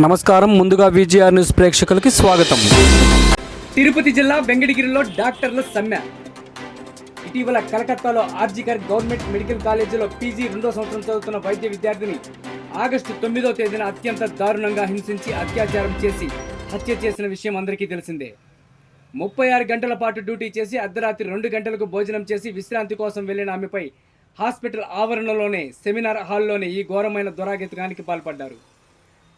నమస్కారం. ముందుగా VGR news ప్రేక్షకులకి స్వాగతం. తిరుపతి జిల్లా వెంకటగిరిలో డాక్టర్ల సమ్మె. ఇటీవల కలకత్తాలో ఆర్జికర్ గవర్నమెంట్ మెడికల్ కాలేజీలో పీజీ రెండో సంవత్సరం చదువుతున్న వైద్య విద్యార్థిని ఆగస్టు తొమ్మిదో తేదీన అత్యంత దారుణంగా హింసించి అత్యాచారం చేసి హత్య చేసిన విషయం అందరికీ తెలిసిందే. ముప్పై ఆరు గంటల పాటు డ్యూటీ చేసి అర్ధరాత్రి రెండు గంటలకు భోజనం చేసి విశ్రాంతి కోసం వెళ్ళిన ఆమెపై హాస్పిటల్ ఆవరణలోనే సెమినార్ హాల్లోనే ఈ ఘోరమైన దురాగతకానికి పాల్పడ్డారు.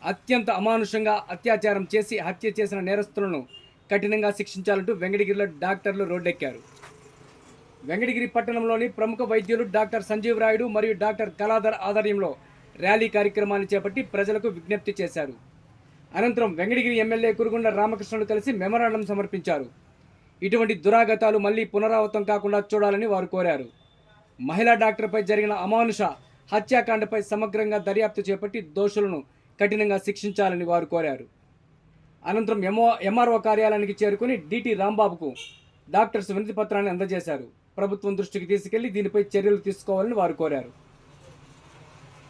అత్యంత అమానుషంగా అత్యాచారం చేసి హత్య చేసిన నేరస్తులను కఠినంగా శిక్షించాలంటూ వెంకటగిరిలో డాక్టర్లు రోడ్డెక్కారు. వెంకటగిరి పట్టణంలోని ప్రముఖ వైద్యులు డాక్టర్ సంజీవ్ రాయుడు మరియు డాక్టర్ కళాధర్ ఆధ్వర్యంలో ర్యాలీ కార్యక్రమాన్ని చేపట్టి ప్రజలకు విజ్ఞప్తి చేశారు. అనంతరం వెంకటగిరి ఎమ్మెల్యే కురుగుండ రామకృష్ణుడు కలిసి మెమరాండం సమర్పించారు. ఇటువంటి దురాగతాలు మళ్ళీ పునరావృతం కాకుండా చూడాలని వారు కోరారు. మహిళా డాక్టర్పై జరిగిన అమానుష హత్యాకాండపై సమగ్రంగా దర్యాప్తు చేపట్టి దోషులను కఠినంగా శిక్షించాలని వారు కోరారు. అనంతరం ఎంఓ ఎంఆర్ఓ కార్యాలయానికి చేరుకుని డిటి రాంబాబుకు డాక్టర్స్ వినతి పత్రాన్ని అందజేశారు. ప్రభుత్వం దృష్టికి తీసుకెళ్ళి దీనిపై చర్యలు తీసుకోవాలని వారు కోరారు.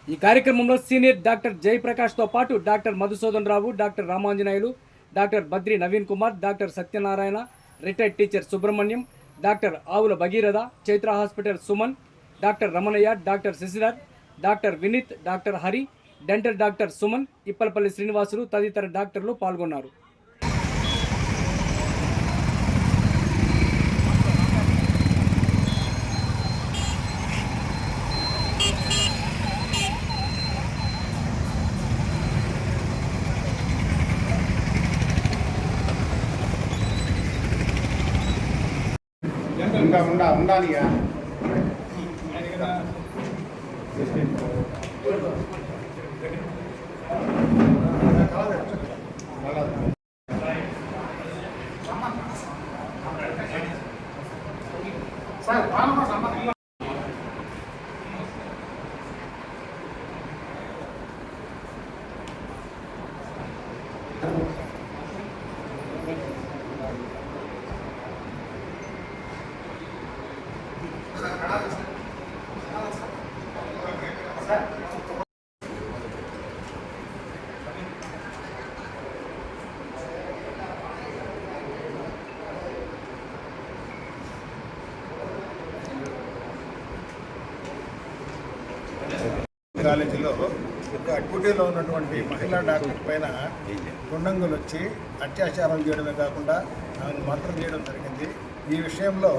ఈ కార్యక్రమంలో సీనియర్ డాక్టర్ జయప్రకాష్తో పాటు doctor Madhusudan Rao doctor Ramanjaneyulu doctor Badri Naveen Kumar doctor Satyanarayana retired teacher Subrahmanyam doctor Avula Bhagiratha Chaitra hospital Suman doctor Ramanaiah doctor Shashidhar doctor Vineeth doctor Hari dental doctor Suman Ippalapalli Srinivasulu తదితర డాక్టర్లు పాల్గొన్నారు. ఉండా ఉండా ఉండాలి కాలేజీలో ఒక డ్యూటీలో ఉన్నటువంటి మహిళా డాక్టర్ పైన గుండంగులు వచ్చి అత్యాచారం చేయడమే కాకుండా ఆమెను మంత్రం చేయడం జరిగింది. ఈ విషయంలో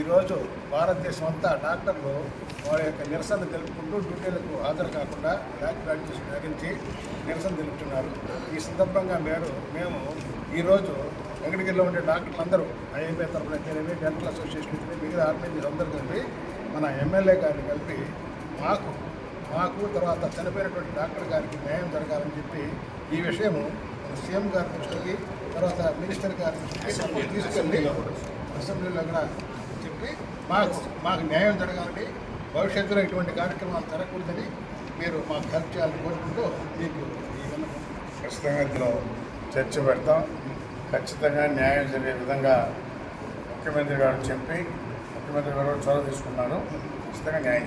ఈరోజు భారతదేశం అంతా డాక్టర్లు వారి యొక్క నిరసన తెలుపుకుంటూ డ్యూటీలకు హాజరు కాకుండా బ్లాక్ ప్రాక్టీస్ నిర్వహించి నిరసన తెలుపుతున్నారు. ఈ సందర్భంగా మీరు మేము ఈరోజు వెంకటగిరిలో ఉండే డాక్టర్లు అందరూ ఐఎంఏ తరఫున అయితేనేమి డెంటల్ అసోసియేషన్ అయితే మిగతా ఆర్మీలు అందరూ కలిపి మన ఎమ్మెల్యే గారిని కలిపి మాకు మాకు తర్వాత చనిపోయినటువంటి డాక్టర్ గారికి న్యాయం జరగాలని చెప్పి ఈ విషయము సీఎం గారి దృష్టికి తర్వాత మినిస్టర్ గారి దృష్టికి తీసుకెళ్ళి అసెంబ్లీలో కూడా చెప్పి మాకు మాకు న్యాయం జరగాలని భవిష్యత్తులో ఇటువంటి కార్యక్రమాలు జరగకూడదని మీరు మాకు హెల్ప్ చేయాలని కోరుకుంటూ మీకు ఖచ్చితంగా ఇందులో చర్చ పెడతాం. ఖచ్చితంగా న్యాయం జరిగే విధంగా ముఖ్యమంత్రి గారు చెప్పి ముఖ్యమంత్రి గారు చొరవ తీసుకున్నారు. ఖచ్చితంగా న్యాయం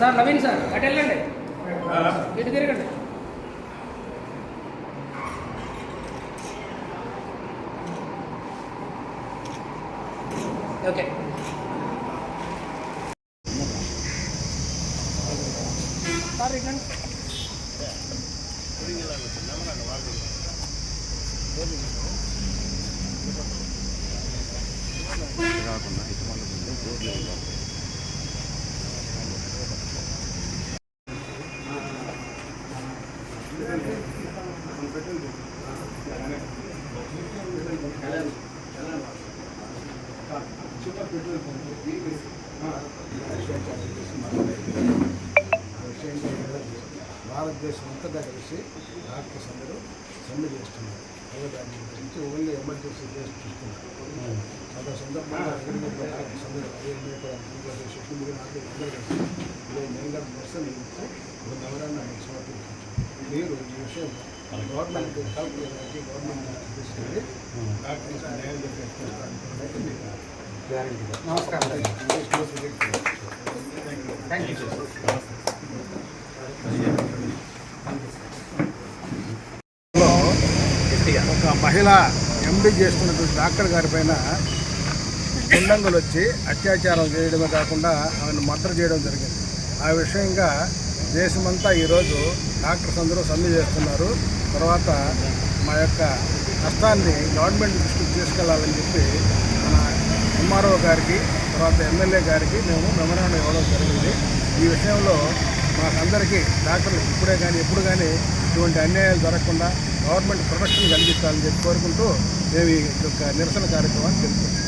సార్ నవీన్ సార్ అటు వెళ్ళండి. ఇటు తిరగండి. ఓకే సార్ రిటర్న్ భారతదేశం అంతటా కలిసి డాక్టర్స్ అందరూ సమ్మె చేస్తున్నారు. దాని గురించి ఓన్లీ ఎమర్జెన్సీ కేసు చూస్తున్నారు అదే సందర్భంగా శక్తి మీద నాకు అందరూ ఇదే మెయిన్గా దర్శనం ఇస్తే ఒక నవరాన్ని మీకు సమర్పించారు. మీరు ఈ విషయం గవర్నమెంట్ కలెక్టర్ గవర్నమెంట్ తీసుకెళ్ళి డాక్టర్స్ న్యాయం జరిగే నమస్కారం. థ్యాంక్ యూ ఒక మహిళ ఎండి చేస్తున్నటువంటి డాక్టర్ గారి పైన గుండంగులు వచ్చి అత్యాచారం చేయడమే కాకుండా ఆమెను మద్దతు చేయడం జరిగింది. ఆ విషయంగా దేశమంతా ఈరోజు డాక్టర్స్ అందరూ సమ్మె చేస్తున్నారు. తర్వాత మా యొక్క నష్టాన్ని గవర్నమెంట్ దృష్టికి తీసుకెళ్ళాలని చెప్పి మన ఎంఆర్ఓ గారికి తర్వాత ఎమ్మెల్యే గారికి మేము మెమరాండం ఇవ్వడం జరిగింది. ఈ విషయంలో మాకందరికీ డాక్టర్లు ఇప్పుడే కానీ ఎప్పుడు కానీ ఇటువంటి అన్యాయాలు జరగకుండా గవర్నమెంట్ ప్రొటెక్షన్ కలిగించాలని చెప్పి కోరుకుంటూ మేము ఈ యొక్క నిరసన కార్యక్రమాన్ని తెలుపుతున్నాం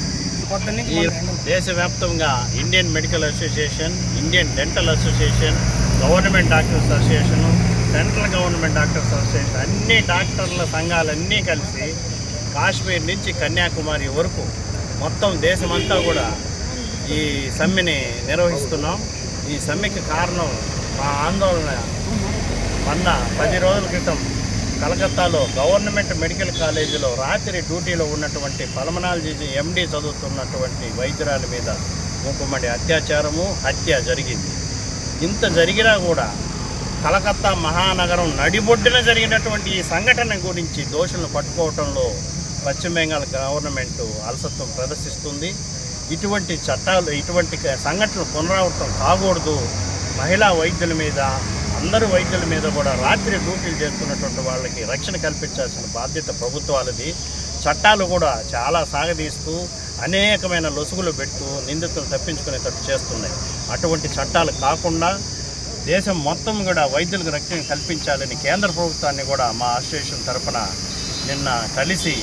ఈ దేశవ్యాప్తంగా Indian medical association Indian dental association government doctors association central government doctors association అన్ని డాక్టర్ల సంఘాలన్నీ కలిసి కాశ్మీర్ నుంచి కన్యాకుమారి వరకు మొత్తం దేశమంతా కూడా ఈ సమ్మెని నిర్వహిస్తున్నాం. ఈ సమ్మెకి కారణం మా ఆందోళన మొన్న పది రోజుల క్రితం కలకత్తాలో గవర్నమెంట్ మెడికల్ కాలేజీలో రాత్రి డ్యూటీలో ఉన్నటువంటి పల్మనాలజీ ఎండి చదువుతున్నటువంటి వైద్యురాల మీద ఇంకొమ్మడి అత్యాచారము హత్య జరిగింది. ఇంత జరిగినా కూడా కలకత్తా మహానగరం నడిబొడ్డున జరిగినటువంటి ఈ సంఘటన గురించి దోషులను పట్టుకోవటంలో పశ్చిమ బెంగాల్ గవర్నమెంట్ అలసత్వం ప్రదర్శిస్తుంది. ఇటువంటి చట్టాలు ఇటువంటి సంఘటనలు పునరావృతం కాకూడదు. మహిళా వైద్యుల మీద అందరు వైద్యుల మీద కూడా రాత్రి డ్యూటీలు చేస్తున్నటువంటి వాళ్ళకి రక్షణ కల్పించాల్సిన బాధ్యత ప్రభుత్వాలది. చట్టాలు కూడా చాలా సాగదీస్తూ అనేకమైన లొసుగులు పెట్టు నిందితులు తప్పించుకునేటట్టు చేస్తున్నాయి. అటువంటి చట్టాలు కాకుండా దేశం మొత్తం కూడా వైద్యులకు రక్షణ కల్పించాలని కేంద్ర ప్రభుత్వాన్ని కూడా మా అసోసియేషన్ తరఫున నిన్న కలిసి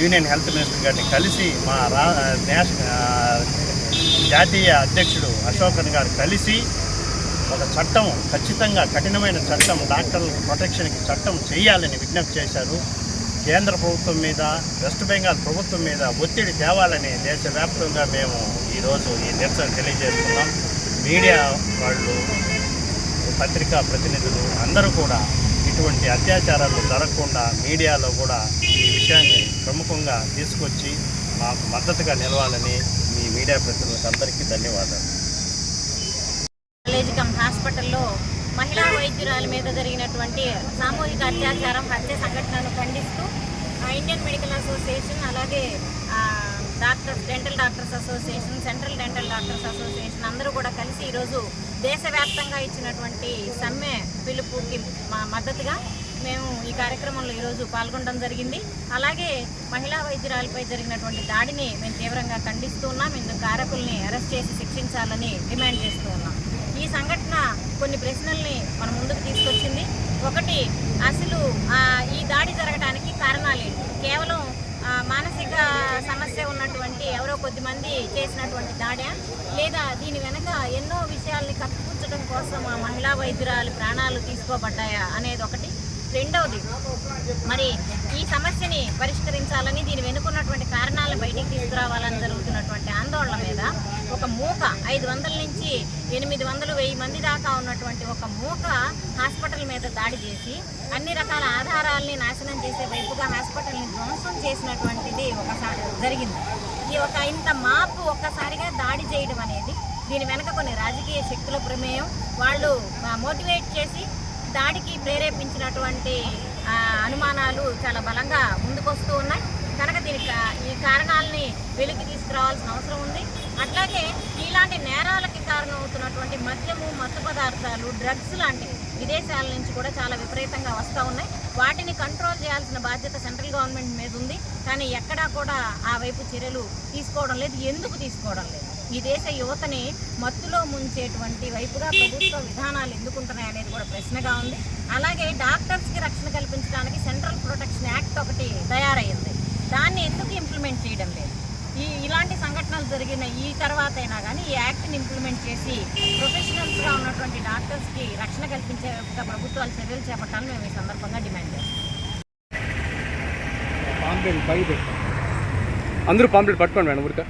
యూనియన్ హెల్త్ మినిస్టర్ గారిని కలిసి మా రా జాతీయ అధ్యక్షుడు అశోకన్ గారు కలిసి ఒక చట్టం ఖచ్చితంగా కఠినమైన చట్టం డాక్టర్ల ప్రొటెక్షన్కి చట్టం చేయాలని విజ్ఞప్తి చేశారు. కేంద్ర ప్రభుత్వం మీద వెస్ట్ బెంగాల్ ప్రభుత్వం మీద ఒత్తిడి తేవాలని దేశవ్యాప్తంగా మేము ఈరోజు ఈ నిరసన తెలియజేస్తున్నాం. మీడియా వాళ్ళు పత్రికా ప్రతినిధులు అందరూ కూడా ఇటువంటి అత్యాచారాలు జరగకుండా మీడియాలో కూడా ఈ విషయాన్ని ప్రముఖంగా తీసుకొచ్చి మాకు మద్దతుగా నిలవాలని మీ మీడియా ప్రతినిధులకు అందరికీ ధన్యవాదాలు. హాస్పిటల్లో మహిళా వైద్యురాల మీద జరిగినటువంటి సామూహిక అత్యాచారం హత్య సంఘటనను ఖండిస్తూ ఇండియన్ మెడికల్ అసోసియేషన్ అలాగే doctor doctors dental doctors association central dental doctors association అందరూ కూడా కలిసి ఈరోజు దేశవ్యాప్తంగా ఇచ్చినటువంటి సమ్మె పిలుపుకి మా మద్దతుగా మేము ఈ కార్యక్రమంలో ఈరోజు పాల్గొనడం జరిగింది. అలాగే మహిళా వైద్యురాలపై జరిగినటువంటి దాడిని మేము తీవ్రంగా ఖండిస్తూ ఉన్నాం. ఇందుకు కారకుల్ని అరెస్ట్ చేసి శిక్షించాలని డిమాండ్ చేస్తూ ఉన్నాం. ఈ సంఘటన కొన్ని ప్రశ్నల్ని మన ముందుకు తీసుకొచ్చింది. ఒకటి అసలు ఈ దాడి జరగడానికి కారణాలు కేవలం మానసిక సమస్య ఉన్నటువంటి ఎవరో కొద్దిమంది చేసినటువంటి దాడా? లేదా దీని వెనక ఎన్నో విషయాల్ని కప్పిపుచ్చడం కోసం ఆ మహిళా వైద్యురాలు ప్రాణాలు తీసుకోబడ్డాయా అనేది ఒకటి. రెండవది మరి ఈ సమస్యని పరిష్కరించాలని దీని వెనుకున్నటువంటి కారణాలను బయటికి తీసుకురావాలని జరుగుతున్నటువంటి ఆందోళన మీద ఒక మూక ఐదు వందల నుంచి ఎనిమిది వందలు వెయ్యి మంది దాకా ఉన్నటువంటి ఒక మూక హాస్పిటల్ మీద దాడి చేసి అన్ని రకాల ఆధారాలని నాశనం చేసే వైపుగా హాస్పిటల్ని ధ్వంసం చేసినటువంటిది ఒకసారి జరిగింది. ఈ ఒక ఇంత మాపు ఒక్కసారిగా దాడి చేయడం అనేది దీని వెనక కొన్ని రాజకీయ శక్తుల ప్రమేయం. వాళ్ళు మోటివేట్ చేసి దాడికి ప్రేరేపించినటువంటి అనుమానాలు చాలా బలంగా ముందుకొస్తూ ఉన్నాయి. కనుక దీనికి ఈ కారణాలని వెలికి తీసుకురావాల్సిన అవసరం ఉంది. అట్లాగే ఇలాంటి నేరాలకి కారణమవుతున్నటువంటి మద్యము మత్తు పదార్థాలు డ్రగ్స్ లాంటివి విదేశాల నుంచి కూడా చాలా విపరీతంగా వస్తూ ఉన్నాయి. వాటిని కంట్రోల్ చేయాల్సిన బాధ్యత సెంట్రల్ గవర్నమెంట్ మీద ఉంది. కానీ ఎక్కడా కూడా ఆ వైపు చర్యలు తీసుకోవడం లేదు. ఎందుకు తీసుకోవడం లేదు? ఈ దేశ యువతని మత్తులో ముంచేటువంటి వైపుగా ప్రభుత్వ విధానాలు ఎందుకుంటున్నాయి అనేది కూడా ప్రశ్నగా ఉంది. అలాగే డాక్టర్స్కి రక్షణ కల్పించడానికి సెంట్రల్ ప్రొటెక్షన్ యాక్ట్ ఒకటి తయారైంది. దాన్ని ఎందుకు ఇంప్లిమెంట్ చేయడం లేదు? ఈ ఇలాంటి సంఘటనలు జరిగిన ఈ తర్వాత అయినా కానీ ఈ యాక్ట్ని ఇంప్లిమెంట్ చేసి ప్రొఫెషనల్స్గా ఉన్నటువంటి డాక్టర్స్కి రక్షణ కల్పించే ప్రభుత్వాలు చర్యలు చేపట్టాలని మేము ఈ సందర్భంగా డిమాండ్ చేస్తాం. అందరూ పాంప్లెట్ పట్టుకోండి మేడం ఊరికా